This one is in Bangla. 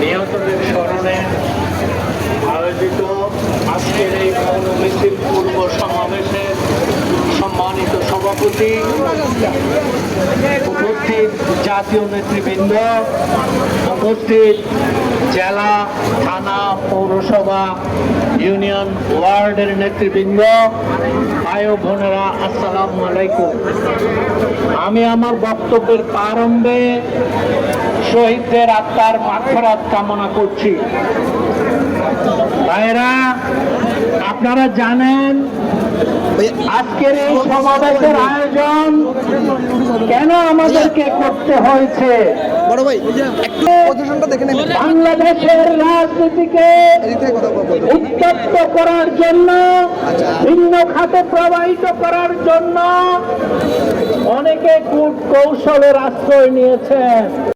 নিহতদের স্মরণে আয়োজিত আজকের এই মৌন পূর্ব সমাবেশে সম্মানিত সভাপতি, উপস্থিত জাতীয় নেতৃবৃন্দ, উপস্থিত জেলা, থানা, পৌরসভা, ইউনিয়ন ওয়ার্ডের নেতৃবৃন্দ আয়ো বোনেরা, আসসালামু আলাইকুম। আমি আমার বক্তব্যের প্রারম্ভে শহীদদের আত্মার মাক্ষরাত কামনা করছি। ভাইরা আপনারা জানেন আজকের এই সমাবেশের আয়োজন কেন আমাদেরকে করতে হয়েছে? বড় ভাই একটু পজিশনটা দেখে নেবেন বাংলাদেশের রাজনীতিকে উত্তপ্ত করার জন্য ভিন্ন খাতে প্রবাহিত করার জন্য কৌশলের আশ্রয় নিয়েছেন।